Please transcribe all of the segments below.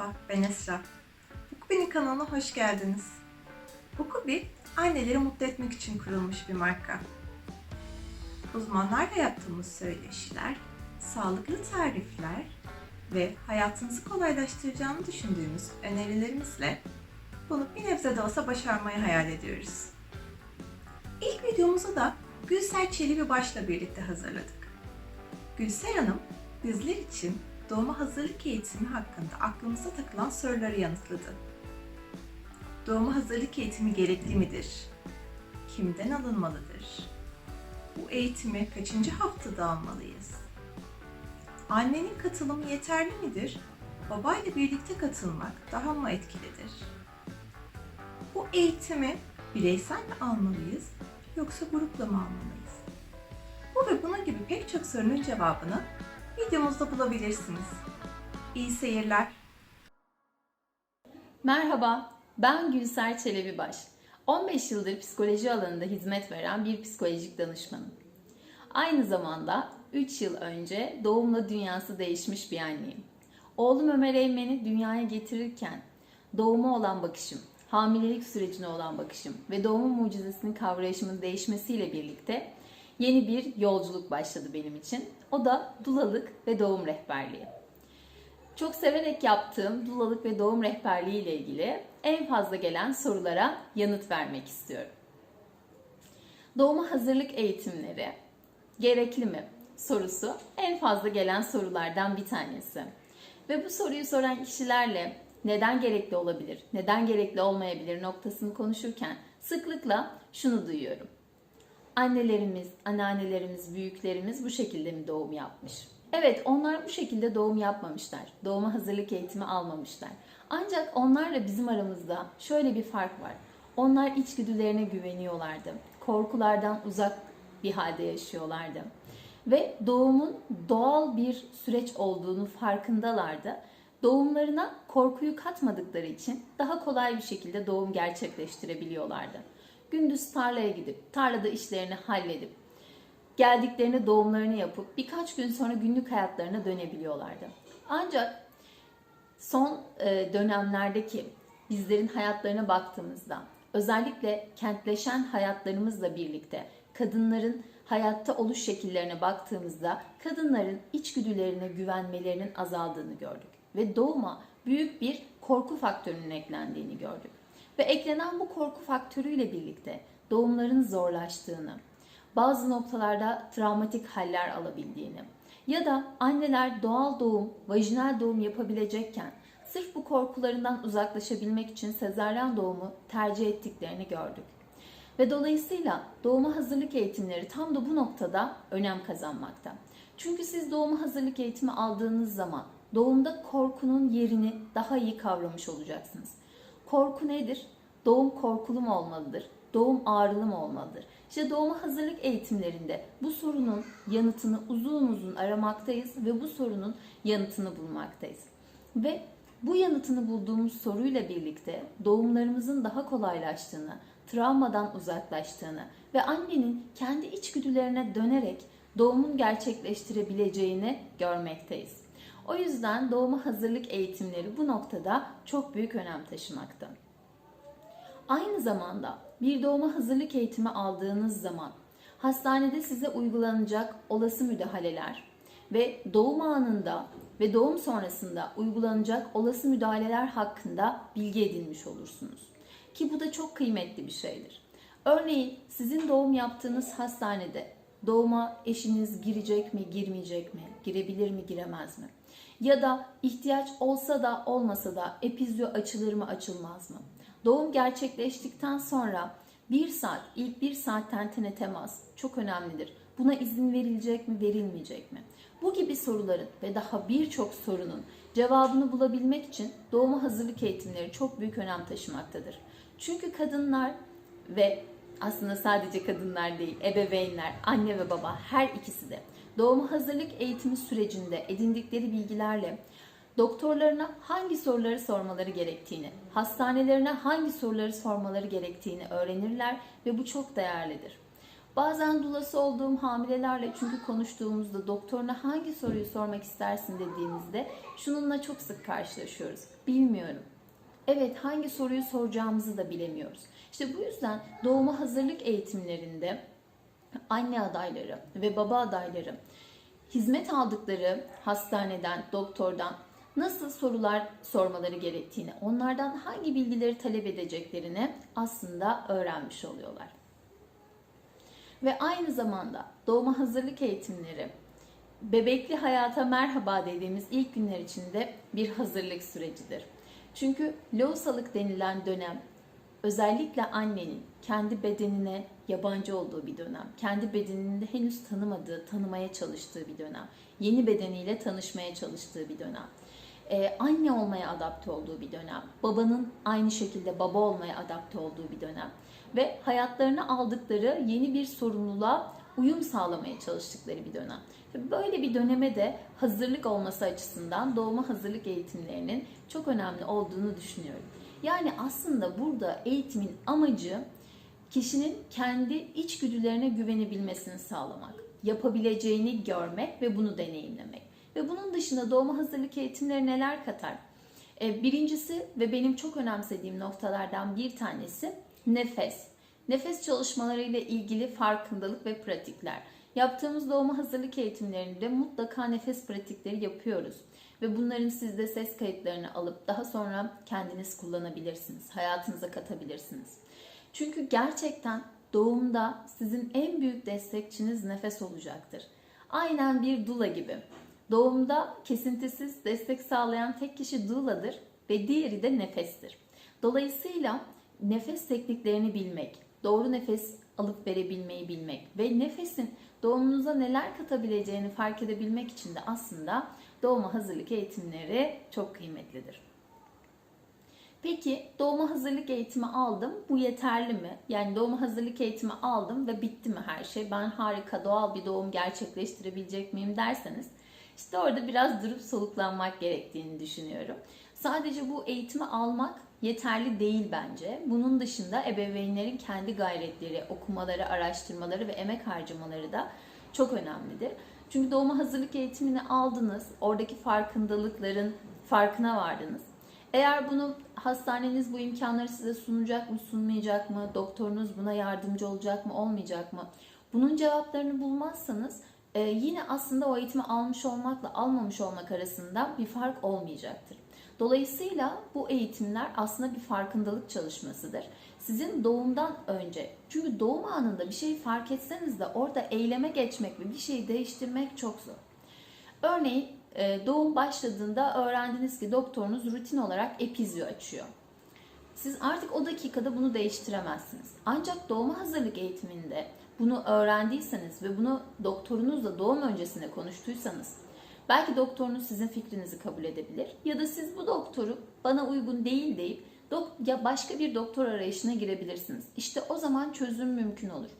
Merhaba, ben Esra. Ukubi'nin kanalına hoş geldiniz. Ukubi, anneleri mutlu etmek için kurulmuş bir marka. Uzmanlarla yaptığımız söyleşiler, sağlıklı tarifler ve hayatınızı kolaylaştıracağını düşündüğümüz önerilerimizle bunu bir nebze de olsa başarmayı hayal ediyoruz. İlk videomuzu da Gülser Çelebi Baş'la birlikte hazırladık. Gülser Hanım, bizler için doğuma hazırlık eğitimi hakkında aklımıza takılan soruları yanıtladı. Doğuma hazırlık eğitimi gerekli midir? Kimden alınmalıdır? Bu eğitimi kaçıncı haftada almalıyız? Annenin katılımı yeterli midir? Babayla birlikte katılmak daha mı etkilidir? Bu eğitimi bireysel mi almalıyız yoksa grupla mı almalıyız? Bu ve bunun gibi pek çok sorunun cevabını videomuzda bulabilirsiniz. İyi seyirler. Merhaba, ben Gülser Çelebibaş. 15 yıldır psikoloji alanında hizmet veren bir psikolojik danışmanım. Aynı zamanda 3 yıl önce doğumla dünyası değişmiş bir anneyim. Oğlum Ömer Eymen'i dünyaya getirirken doğuma olan bakışım, hamilelik sürecine olan bakışım ve doğumun mucizesini kavrayışımın değişmesiyle birlikte yeni bir yolculuk başladı benim için. O da dulalık ve doğum rehberliği. Çok severek yaptığım dulalık ve doğum rehberliği ile ilgili en fazla gelen sorulara yanıt vermek istiyorum. Doğuma hazırlık eğitimleri gerekli mi sorusu en fazla gelen sorulardan bir tanesi. Ve bu soruyu soran kişilerle neden gerekli olabilir, neden gerekli olmayabilir noktasını konuşurken sıklıkla şunu duyuyorum. Annelerimiz, anneannelerimiz, büyüklerimiz bu şekilde mi doğum yapmış? Evet, onlar bu şekilde doğum yapmamışlar. Doğuma hazırlık eğitimi almamışlar. Ancak onlarla bizim aramızda şöyle bir fark var. Onlar içgüdülerine güveniyorlardı. Korkulardan uzak bir halde yaşıyorlardı. Ve doğumun doğal bir süreç olduğunu farkındalardı. Doğumlarına korkuyu katmadıkları için daha kolay bir şekilde doğum gerçekleştirebiliyorlardı. Gündüz tarlaya gidip tarlada işlerini halledip geldiklerinde doğumlarını yapıp birkaç gün sonra günlük hayatlarına dönebiliyorlardı. Ancak son e, dönemlerdeki bizlerin hayatlarına baktığımızda özellikle kentleşen hayatlarımızla birlikte kadınların hayatta oluş şekillerine baktığımızda kadınların içgüdülerine güvenmelerinin azaldığını gördük ve doğuma büyük bir korku faktörünün eklendiğini gördük. Ve eklenen bu korku faktörüyle birlikte doğumların zorlaştığını, bazı noktalarda travmatik haller alabildiğini ya da anneler doğal doğum, vajinal doğum yapabilecekken sırf bu korkularından uzaklaşabilmek için sezaryen doğumu tercih ettiklerini gördük. Ve dolayısıyla doğuma hazırlık eğitimleri tam da bu noktada önem kazanmakta. Çünkü siz doğuma hazırlık eğitimi aldığınız zaman doğumda korkunun yerini daha iyi kavramış olacaksınız. Korku nedir? Doğum korkulu mu olmalıdır? Doğum ağrılı mı olmalıdır? İşte doğuma hazırlık eğitimlerinde bu sorunun yanıtını uzun uzun aramaktayız ve bu sorunun yanıtını bulmaktayız. Ve bu yanıtını bulduğumuz soruyla birlikte doğumlarımızın daha kolaylaştığını, travmadan uzaklaştığını ve annenin kendi içgüdülerine dönerek doğumun gerçekleştirebileceğini görmekteyiz. O yüzden doğuma hazırlık eğitimleri bu noktada çok büyük önem taşımakta. Aynı zamanda bir doğuma hazırlık eğitimi aldığınız zaman hastanede size uygulanacak olası müdahaleler ve doğum anında ve doğum sonrasında uygulanacak olası müdahaleler hakkında bilgi edinmiş olursunuz. Ki bu da çok kıymetli bir şeydir. Örneğin sizin doğum yaptığınız hastanede doğuma eşiniz girecek mi, girmeyecek mi, girebilir mi, giremez mi? Ya da ihtiyaç olsa da olmasa da epizyo açılır mı, açılmaz mı? Doğum gerçekleştikten sonra bir saat, ilk bir saatten tene temas çok önemlidir. Buna izin verilecek mi, verilmeyecek mi? Bu gibi soruların ve daha birçok sorunun cevabını bulabilmek için doğuma hazırlık eğitimleri çok büyük önem taşımaktadır. Çünkü kadınlar ve aslında sadece kadınlar değil, ebeveynler, anne ve baba her ikisi de doğuma hazırlık eğitimi sürecinde edindikleri bilgilerle doktorlarına hangi soruları sormaları gerektiğini, hastanelerine hangi soruları sormaları gerektiğini öğrenirler ve bu çok değerlidir. Bazen dulası olduğum hamilelerle çünkü konuştuğumuzda doktoruna hangi soruyu sormak istersin dediğimizde şununla çok sık karşılaşıyoruz. Bilmiyorum. Evet hangi soruyu soracağımızı da bilemiyoruz. İşte bu yüzden doğuma hazırlık eğitimlerinde anne adayları ve baba adayları hizmet aldıkları hastaneden, doktordan nasıl sorular sormaları gerektiğini, onlardan hangi bilgileri talep edeceklerini aslında öğrenmiş oluyorlar. Ve aynı zamanda doğuma hazırlık eğitimleri bebekli hayata merhaba dediğimiz ilk günler içinde bir hazırlık sürecidir. Çünkü lohusalık denilen dönem özellikle annenin kendi bedenine yabancı olduğu bir dönem. Kendi bedenini de henüz tanımadığı, tanımaya çalıştığı bir dönem. Yeni bedeniyle tanışmaya çalıştığı bir dönem. Ee, anne olmaya adapte olduğu bir dönem. Babanın aynı şekilde baba olmaya adapte olduğu bir dönem. Ve hayatlarına aldıkları yeni bir sorumluluğa uyum sağlamaya çalıştıkları bir dönem. Böyle bir döneme de hazırlık olması açısından doğuma hazırlık eğitimlerinin çok önemli olduğunu düşünüyorum. Yani aslında burada eğitimin amacı kişinin kendi içgüdülerine güvenebilmesini sağlamak, yapabileceğini görmek ve bunu deneyimlemek. Ve bunun dışında doğuma hazırlık eğitimleri neler katar? E, Birincisi ve benim çok önemsediğim noktalardan bir tanesi nefes. Nefes çalışmaları ile ilgili farkındalık ve pratikler. Yaptığımız doğuma hazırlık eğitimlerinde mutlaka nefes pratikleri yapıyoruz. Ve bunların siz de ses kayıtlarını alıp daha sonra kendiniz kullanabilirsiniz. Hayatınıza katabilirsiniz. Çünkü gerçekten doğumda sizin en büyük destekçiniz nefes olacaktır. Aynen bir dula gibi. Doğumda kesintisiz destek sağlayan tek kişi douladır ve diğeri de nefestir. Dolayısıyla nefes tekniklerini bilmek, doğru nefes alıp verebilmeyi bilmek ve nefesin doğumunuza neler katabileceğini fark edebilmek için de aslında doğuma hazırlık eğitimleri çok kıymetlidir. Peki doğuma hazırlık eğitimi aldım. Bu yeterli mi? Yani doğuma hazırlık eğitimi aldım ve bitti mi her şey? Ben harika doğal bir doğum gerçekleştirebilecek miyim derseniz işte orada biraz durup soluklanmak gerektiğini düşünüyorum. Sadece bu eğitimi almak yeterli değil bence. Bunun dışında ebeveynlerin kendi gayretleri, okumaları, araştırmaları ve emek harcamaları da çok önemlidir. Çünkü doğuma hazırlık eğitimini aldınız, oradaki farkındalıkların farkına vardınız. Eğer bunu hastaneniz bu imkanları size sunacak mı, sunmayacak mı, doktorunuz buna yardımcı olacak mı, olmayacak mı? Bunun cevaplarını bulmazsanız e, yine aslında o eğitimi almış olmakla almamış olmak arasında bir fark olmayacaktır. Dolayısıyla bu eğitimler aslında bir farkındalık çalışmasıdır. Sizin doğumdan önce, çünkü doğum anında bir şeyi fark etseniz de orada eyleme geçmek ve bir şeyi değiştirmek çok zor. Örneğin e, doğum başladığında öğrendiniz ki doktorunuz rutin olarak epizyo açıyor. Siz artık o dakikada bunu değiştiremezsiniz. Ancak doğuma hazırlık eğitiminde bunu öğrendiyseniz ve bunu doktorunuzla doğum öncesinde konuştuysanız belki doktorunuz sizin fikrinizi kabul edebilir ya da siz bu doktoru bana uygun değil deyip ya başka bir doktor arayışına girebilirsiniz. İşte o zaman çözüm mümkün olur.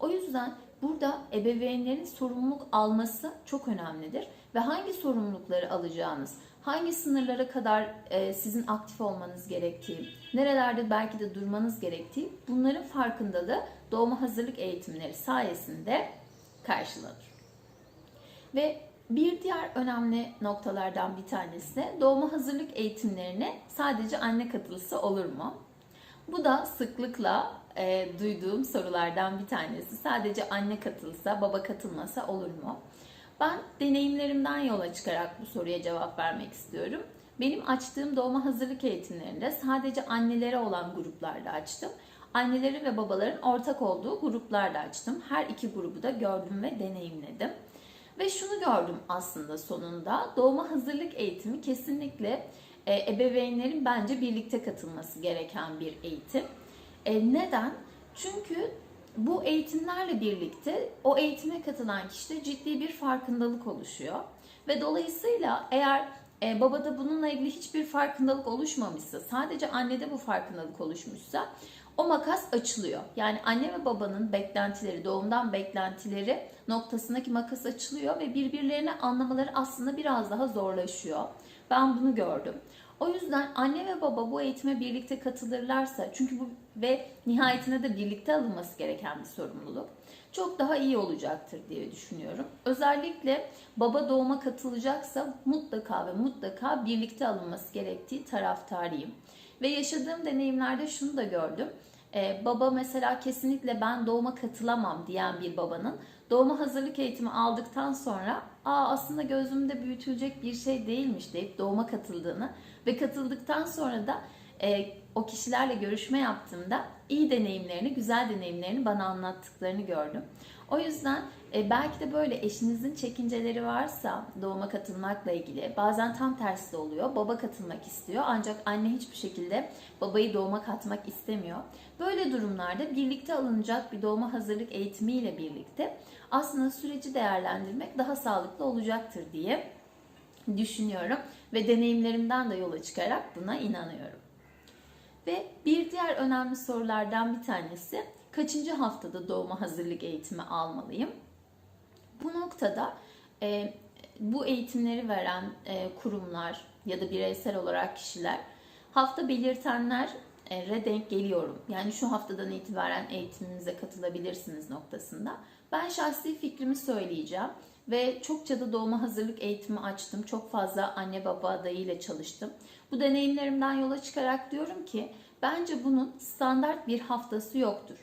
O yüzden burada ebeveynlerin sorumluluk alması çok önemlidir ve hangi sorumlulukları alacağınız, hangi sınırlara kadar e, sizin aktif olmanız gerektiği, nerelerde belki de durmanız gerektiği bunların farkındalığı doğuma hazırlık eğitimleri sayesinde karşılanır. Ve bir diğer önemli noktalardan bir tanesi de doğuma hazırlık eğitimlerine sadece anne katılsa olur mu? Bu da sıklıkla e, duyduğum sorulardan bir tanesi. Sadece anne katılsa, baba katılmasa olur mu? Ben deneyimlerimden yola çıkarak bu soruya cevap vermek istiyorum. Benim açtığım doğuma hazırlık eğitimlerinde sadece annelere olan gruplarda açtım. Anneleri ve babaların ortak olduğu gruplarda açtım. Her iki grubu da gördüm ve deneyimledim. Ve şunu gördüm aslında sonunda. Doğuma hazırlık eğitimi kesinlikle e, ebeveynlerin bence birlikte katılması gereken bir eğitim. E, neden? Çünkü bu eğitimlerle birlikte o eğitime katılan kişide ciddi bir farkındalık oluşuyor. Ve dolayısıyla eğer e, babada bununla ilgili hiçbir farkındalık oluşmamışsa, sadece annede bu farkındalık oluşmuşsa o makas açılıyor. Yani anne ve babanın beklentileri, doğumdan beklentileri noktasındaki makas açılıyor ve birbirlerini anlamaları aslında biraz daha zorlaşıyor. Ben bunu gördüm. O yüzden anne ve baba bu eğitime birlikte katılırlarsa çünkü bu ve nihayetinde de birlikte alınması gereken bir sorumluluk. çok daha iyi olacaktır diye düşünüyorum. Özellikle baba doğuma katılacaksa mutlaka ve mutlaka birlikte alınması gerektiği taraftarıyım. Ve yaşadığım deneyimlerde şunu da gördüm. Ee, baba mesela kesinlikle ben doğuma katılamam diyen bir babanın doğuma hazırlık eğitimi aldıktan sonra Aa, aslında gözümde büyütülecek bir şey değilmiş deyip doğuma katıldığını ve katıldıktan sonra da e, o kişilerle görüşme yaptığımda iyi deneyimlerini, güzel deneyimlerini bana anlattıklarını gördüm. O yüzden e, belki de böyle eşinizin çekinceleri varsa doğuma katılmakla ilgili bazen tam tersi de oluyor. Baba katılmak istiyor ancak anne hiçbir şekilde babayı doğuma katmak istemiyor. Böyle durumlarda birlikte alınacak bir doğuma hazırlık eğitimiyle birlikte aslında süreci değerlendirmek daha sağlıklı olacaktır diye düşünüyorum ve deneyimlerimden de yola çıkarak buna inanıyorum. Ve bir diğer önemli sorulardan bir tanesi kaçıncı haftada doğuma hazırlık eğitimi almalıyım? Bu noktada e, bu eğitimleri veren e, kurumlar ya da bireysel olarak kişiler hafta belirtenlere denk geliyorum. Yani şu haftadan itibaren eğitimimize katılabilirsiniz noktasında. Ben şahsi fikrimi söyleyeceğim ve çokça da doğuma hazırlık eğitimi açtım. Çok fazla anne baba adayıyla çalıştım. Bu deneyimlerimden yola çıkarak diyorum ki bence bunun standart bir haftası yoktur.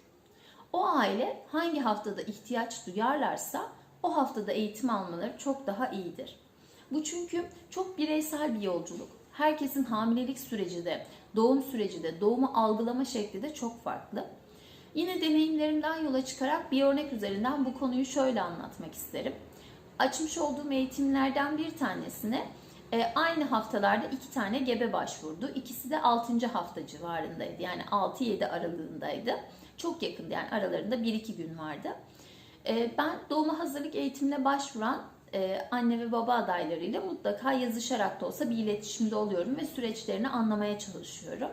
O aile hangi haftada ihtiyaç duyarlarsa o haftada eğitim almaları çok daha iyidir. Bu çünkü çok bireysel bir yolculuk. Herkesin hamilelik süreci de, doğum süreci de, doğumu algılama şekli de çok farklı. Yine deneyimlerimden yola çıkarak bir örnek üzerinden bu konuyu şöyle anlatmak isterim. Açmış olduğum eğitimlerden bir tanesine e, aynı haftalarda iki tane gebe başvurdu. İkisi de 6. hafta civarındaydı. Yani 6-7 aralığındaydı. Çok yakındı yani aralarında 1-2 gün vardı. E, ben doğuma hazırlık eğitimine başvuran e, anne ve baba adaylarıyla mutlaka yazışarak da olsa bir iletişimde oluyorum ve süreçlerini anlamaya çalışıyorum.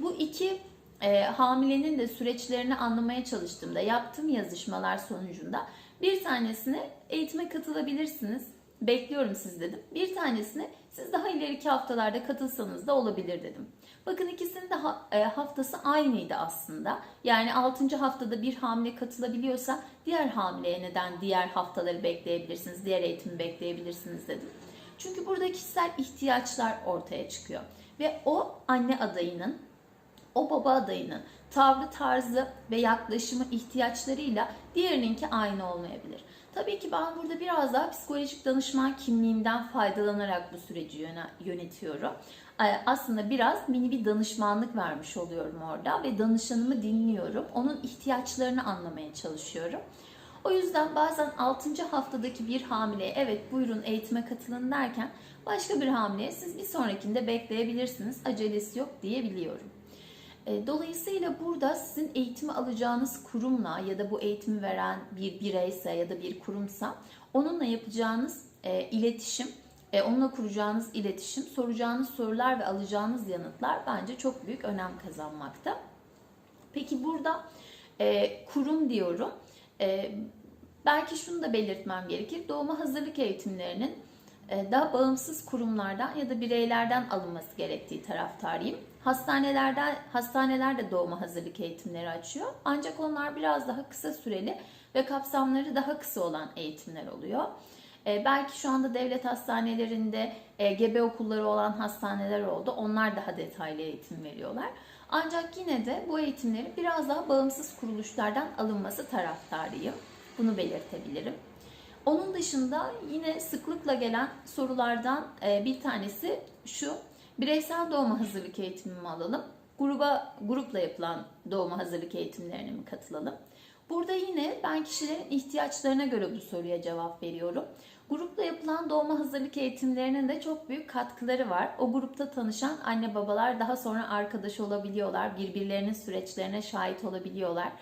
Bu iki e, hamilenin de süreçlerini anlamaya çalıştığımda yaptığım yazışmalar sonucunda bir tanesine eğitime katılabilirsiniz. Bekliyorum siz dedim. Bir tanesine siz daha ileriki haftalarda katılsanız da olabilir dedim. Bakın ikisinin de e, haftası aynıydı aslında. Yani 6. haftada bir hamile katılabiliyorsa diğer hamileye neden diğer haftaları bekleyebilirsiniz, diğer eğitimi bekleyebilirsiniz dedim. Çünkü burada kişisel ihtiyaçlar ortaya çıkıyor. Ve o anne adayının o baba adayının tavrı, tarzı ve yaklaşımı ihtiyaçlarıyla diğerininki aynı olmayabilir. Tabii ki ben burada biraz daha psikolojik danışman kimliğimden faydalanarak bu süreci yöne- yönetiyorum. Ee, Aslında biraz mini bir danışmanlık vermiş oluyorum orada ve danışanımı dinliyorum. Onun ihtiyaçlarını anlamaya çalışıyorum. O yüzden bazen 6. haftadaki bir hamileye evet buyurun eğitime katılın derken başka bir hamileye siz bir sonrakinde bekleyebilirsiniz acelesi yok diyebiliyorum. E, Dolayısıyla burada sizin eğitimi alacağınız kurumla ya da bu eğitimi veren bir bireyse ya da bir kurumsa onunla yapacağınız e, iletişim, e, onunla kuracağınız iletişim, soracağınız sorular ve alacağınız yanıtlar bence çok büyük önem kazanmakta. Peki burada e, kurum diyorum. Belki şunu da belirtmem gerekir. Doğuma hazırlık eğitimlerinin daha bağımsız kurumlardan ya da bireylerden alınması gerektiği taraftarıyım. Hastanelerden hastaneler de doğuma hazırlık eğitimleri açıyor. Ancak onlar biraz daha kısa süreli ve kapsamları daha kısa olan eğitimler oluyor. E, belki şu anda devlet hastanelerinde e, gebe okulları olan hastaneler oldu. Onlar daha detaylı eğitim veriyorlar. Ancak yine de bu eğitimlerin biraz daha bağımsız kuruluşlardan alınması taraftarıyım. Bunu belirtebilirim. Onun dışında yine sıklıkla gelen sorulardan e, bir tanesi şu. Bireysel doğuma hazırlık eğitimi mi alalım? Gruba grupla yapılan doğuma hazırlık eğitimlerine mi katılalım? Burada yine ben kişilerin ihtiyaçlarına göre bu soruya cevap veriyorum. Grupla yapılan doğuma hazırlık eğitimlerinin de çok büyük katkıları var. O grupta tanışan anne babalar daha sonra arkadaş olabiliyorlar. Birbirlerinin süreçlerine şahit olabiliyorlar.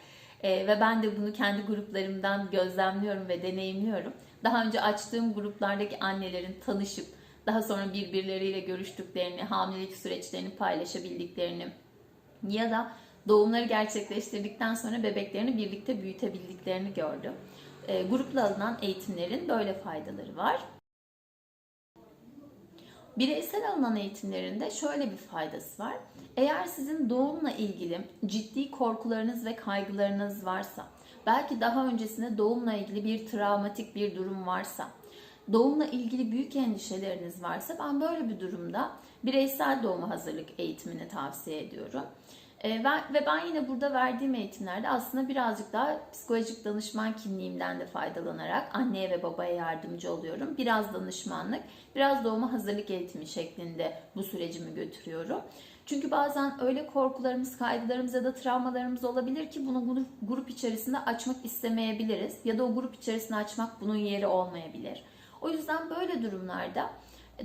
Ee, ve ben de bunu kendi gruplarımdan gözlemliyorum ve deneyimliyorum. Daha önce açtığım gruplardaki annelerin tanışıp daha sonra birbirleriyle görüştüklerini, hamilelik süreçlerini paylaşabildiklerini ya da doğumları gerçekleştirdikten sonra bebeklerini birlikte büyütebildiklerini gördüm. E, grupla alınan eğitimlerin böyle faydaları var. Bireysel alınan eğitimlerinde şöyle bir faydası var. Eğer sizin doğumla ilgili ciddi korkularınız ve kaygılarınız varsa, belki daha öncesinde doğumla ilgili bir travmatik bir durum varsa, doğumla ilgili büyük endişeleriniz varsa ben böyle bir durumda bireysel doğuma hazırlık eğitimini tavsiye ediyorum. Ee, ben, ve ben yine burada verdiğim eğitimlerde aslında birazcık daha psikolojik danışman kimliğimden de faydalanarak anneye ve babaya yardımcı oluyorum. Biraz danışmanlık, biraz doğuma hazırlık eğitimi şeklinde bu sürecimi götürüyorum. Çünkü bazen öyle korkularımız, kaygılarımız ya da travmalarımız olabilir ki bunu grup, grup içerisinde açmak istemeyebiliriz. Ya da o grup içerisinde açmak bunun yeri olmayabilir. O yüzden böyle durumlarda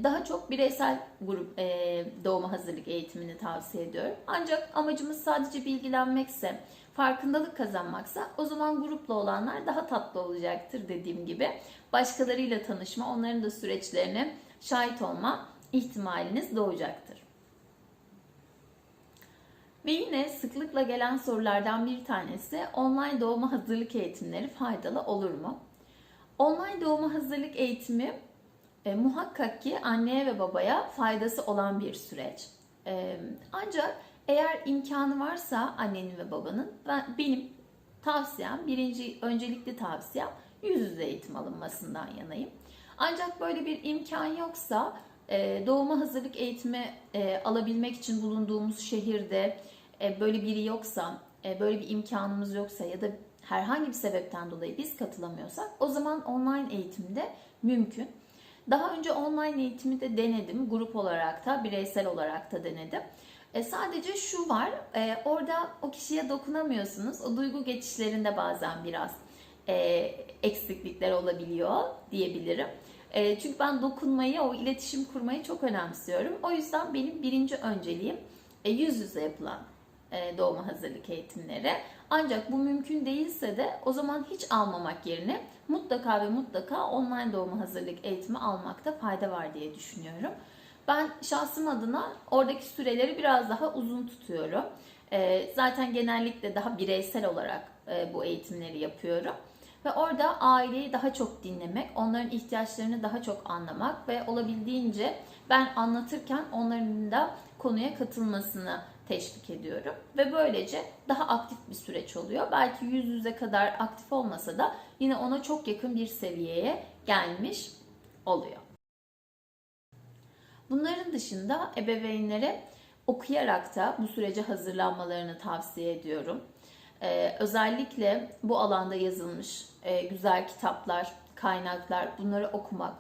daha çok bireysel grup e, doğuma hazırlık eğitimini tavsiye ediyorum. Ancak amacımız sadece bilgilenmekse, farkındalık kazanmaksa o zaman grupla olanlar daha tatlı olacaktır dediğim gibi. Başkalarıyla tanışma, onların da süreçlerine şahit olma ihtimaliniz doğacaktır. Ve yine sıklıkla gelen sorulardan bir tanesi online doğuma hazırlık eğitimleri faydalı olur mu? Online doğuma hazırlık eğitimi e, muhakkak ki anneye ve babaya faydası olan bir süreç. E, ancak eğer imkanı varsa annenin ve babanın ben, benim tavsiyem, birinci öncelikli tavsiyem yüz yüze eğitim alınmasından yanayım. Ancak böyle bir imkan yoksa e, doğuma hazırlık eğitimi e, alabilmek için bulunduğumuz şehirde e, böyle biri yoksa, e, böyle bir imkanımız yoksa ya da herhangi bir sebepten dolayı biz katılamıyorsak o zaman online eğitimde mümkün. Daha önce online eğitimi de denedim. Grup olarak da, bireysel olarak da denedim. E, sadece şu var, e, orada o kişiye dokunamıyorsunuz. O duygu geçişlerinde bazen biraz e, eksiklikler olabiliyor diyebilirim. E, çünkü ben dokunmayı, o iletişim kurmayı çok önemsiyorum. O yüzden benim birinci önceliğim e, yüz yüze yapılan e, doğuma hazırlık eğitimleri. Ancak bu mümkün değilse de o zaman hiç almamak yerine mutlaka ve mutlaka online doğuma hazırlık eğitimi almakta fayda var diye düşünüyorum. Ben şahsım adına oradaki süreleri biraz daha uzun tutuyorum. E, zaten genellikle daha bireysel olarak e, bu eğitimleri yapıyorum. Ve orada aileyi daha çok dinlemek, onların ihtiyaçlarını daha çok anlamak ve olabildiğince ben anlatırken onların da konuya katılmasını teşvik ediyorum. Ve böylece daha aktif bir süreç oluyor. Belki yüz yüze kadar aktif olmasa da yine ona çok yakın bir seviyeye gelmiş oluyor. Bunların dışında ebeveynlere okuyarak da bu sürece hazırlanmalarını tavsiye ediyorum. Ee, özellikle bu alanda yazılmış e, güzel kitaplar, kaynaklar bunları okumak.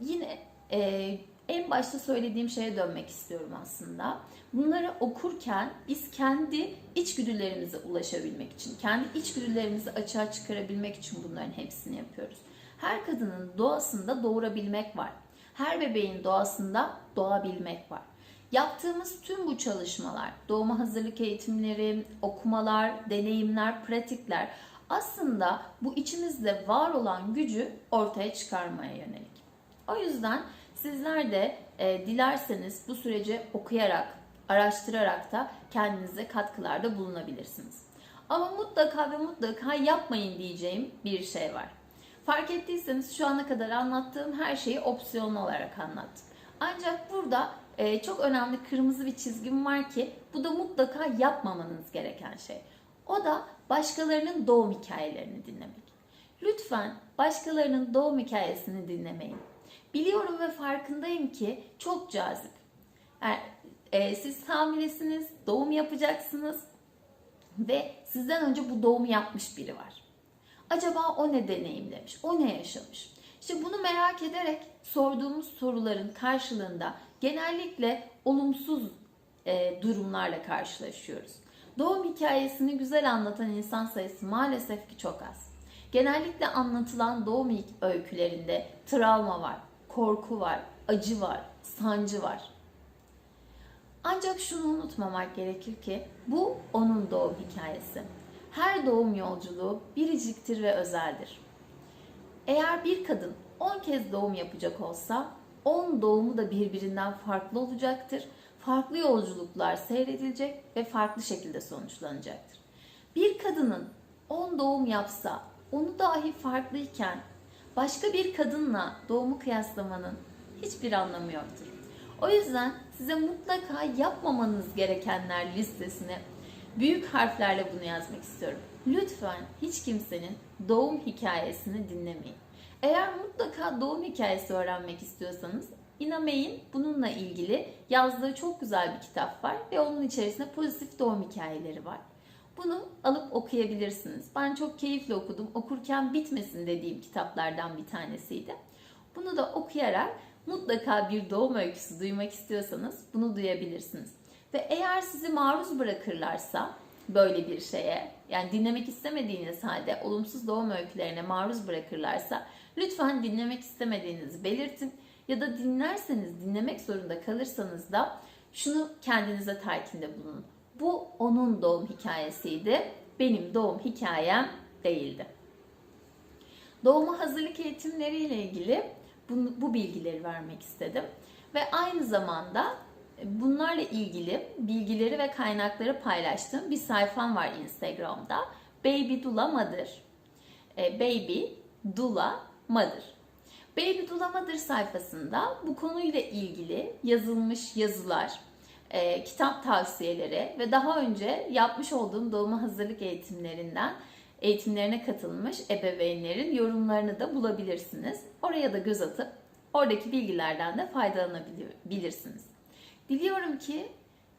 Yine e, en başta söylediğim şeye dönmek istiyorum aslında. Bunları okurken biz kendi içgüdülerimize ulaşabilmek için, kendi içgüdülerimizi açığa çıkarabilmek için bunların hepsini yapıyoruz. Her kadının doğasında doğurabilmek var. Her bebeğin doğasında doğabilmek var. Yaptığımız tüm bu çalışmalar, doğuma hazırlık eğitimleri, okumalar, deneyimler, pratikler aslında bu içimizde var olan gücü ortaya çıkarmaya yönelik. O yüzden sizler de e, dilerseniz bu süreci okuyarak, araştırarak da kendinize katkılarda bulunabilirsiniz. Ama mutlaka ve mutlaka yapmayın diyeceğim bir şey var. Fark ettiyseniz şu ana kadar anlattığım her şeyi opsiyon olarak anlattım. Ancak burada e, çok önemli kırmızı bir çizgim var ki bu da mutlaka yapmamanız gereken şey. O da başkalarının doğum hikayelerini dinlemek. Lütfen başkalarının doğum hikayesini dinlemeyin. Biliyorum ve farkındayım ki çok cazip. Yani, e, siz hamilesiniz, doğum yapacaksınız ve sizden önce bu doğumu yapmış biri var. Acaba o ne deneyimlemiş, o ne yaşamış? İşte bunu merak ederek sorduğumuz soruların karşılığında genellikle olumsuz e, durumlarla karşılaşıyoruz. Doğum hikayesini güzel anlatan insan sayısı maalesef ki çok az. Genellikle anlatılan doğum öykülerinde travma var, korku var, acı var, sancı var. Ancak şunu unutmamak gerekir ki bu onun doğum hikayesi. Her doğum yolculuğu biriciktir ve özeldir. Eğer bir kadın 10 kez doğum yapacak olsa 10 doğumu da birbirinden farklı olacaktır. Farklı yolculuklar seyredilecek ve farklı şekilde sonuçlanacaktır. Bir kadının 10 doğum yapsa onu dahi farklıyken başka bir kadınla doğumu kıyaslamanın hiçbir anlamı yoktur. O yüzden size mutlaka yapmamanız gerekenler listesine büyük harflerle bunu yazmak istiyorum. lütfen hiç kimsenin doğum hikayesini dinlemeyin. Eğer mutlaka doğum hikayesi öğrenmek istiyorsanız İnameyin bununla ilgili yazdığı çok güzel bir kitap var ve onun içerisinde pozitif doğum hikayeleri var. Bunu alıp okuyabilirsiniz. Ben çok keyifle okudum. Okurken bitmesin dediğim kitaplardan bir tanesiydi. Bunu da okuyarak mutlaka bir doğum öyküsü duymak istiyorsanız bunu duyabilirsiniz. Ve eğer sizi maruz bırakırlarsa böyle bir şeye, yani dinlemek istemediğiniz halde olumsuz doğum öykülerine maruz bırakırlarsa lütfen dinlemek istemediğinizi belirtin. Ya da dinlerseniz, dinlemek zorunda kalırsanız da şunu kendinize telkinde bulunun. Bu onun doğum hikayesiydi. Benim doğum hikayem değildi. Doğuma hazırlık eğitimleriyle ilgili bu, bu bilgileri vermek istedim. Ve aynı zamanda bunlarla ilgili bilgileri ve kaynakları paylaştığım bir sayfam var Instagram'da. Baby Dula Mother. E, Baby Dula Mother. Baby Dula Mother sayfasında bu konuyla ilgili yazılmış yazılar, e, kitap tavsiyeleri ve daha önce yapmış olduğum doğuma hazırlık eğitimlerinden eğitimlerine katılmış ebeveynlerin yorumlarını da bulabilirsiniz. Oraya da göz atıp oradaki bilgilerden de faydalanabilirsiniz. Diliyorum ki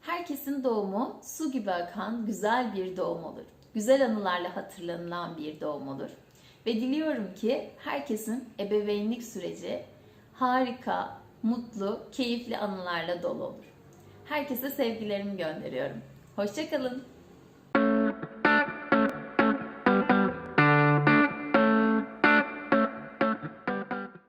herkesin doğumu su gibi akan güzel bir doğum olur. Güzel anılarla hatırlanılan bir doğum olur. Ve diliyorum ki herkesin ebeveynlik süreci harika, mutlu, keyifli anılarla dolu olur. Herkese sevgilerimi gönderiyorum. Hoşçakalın.